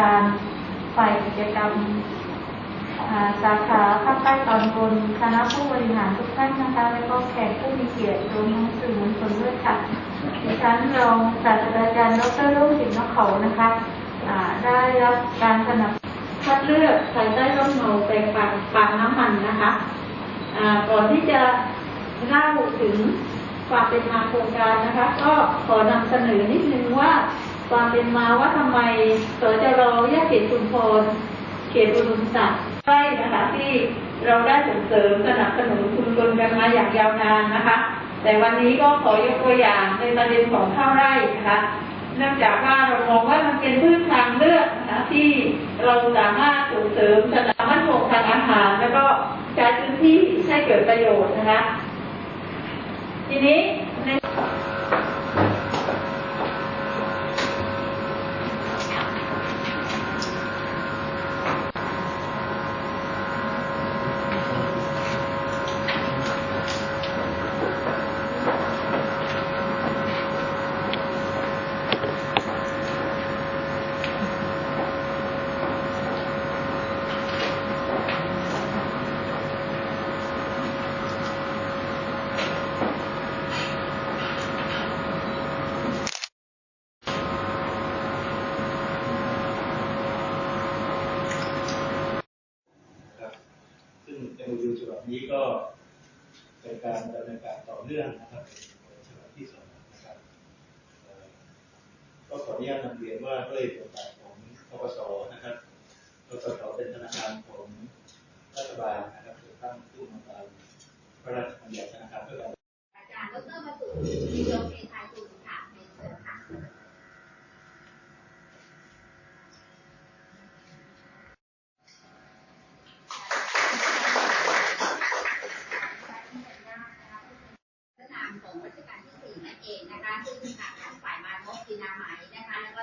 การฝ่ายกิจกรรมสาขาภาคใต้ตอนบนคณะผู้บริหารทุกท่านนะคะ และก็แขกผู้มีเกียรติรวมทั้งสื่อมวลชนด้วยค่ะดิฉันรองศาสตราจารย์ดรรุ่งสิงห์นเขานะคะได้รับการสนับคัดเลือกภายใต้ร่มเงาแปลงปางปังน้ำมันนะคะก่อนที่จะเล่าถึงความเป็นมาโครงการนะคะ ก็ขอนำเสนอนิดนึงว่า ความเป็นมาว่าทำไมสจรยะเขตชุมพรเขตอุดมศักดิ์ใช่นะคะที่เราได้ส่งเสริมสนับสนุนชุมชนกันมาอย่างยาวนานนะคะ แต่วันนี้ก็ขอยกตัวอย่างในประเด็นของข้าวไร่นะคะเนื่องจากว่าเรามองว่ามันเป็นพืชทางเลือกนะคะที่เราสามารถส่งเสริมสนับมั่นงทางอาหาร แล้วก็ใช้พื้นที่ให้เกิดประโยชน์นะคะ ทีนี้ใน ซึ่ง MOU ฉบับนี้ก็เป็นการดำเนินการต่อเนื่องนะครับเป็นฉบับที่สองนะครับก็ขออนุญาตนำเรียนว่าด้วยบทบาทของทกสนะครับทกสเป็นธนาคารของรัฐบาลนะครับถูกตั้งขึ้นมาตามพระราชบัญญัติธนาคารเพื่อการอาจารย์ดรมาสุมีโยมเททายคุณค่ะในเชิญค่ะ พระนาม ของรัชกาลที่สี่นั่นเองนะคะซึ่งทารท่านฝ่ายมารบกินาไหมนะคะแล้วก็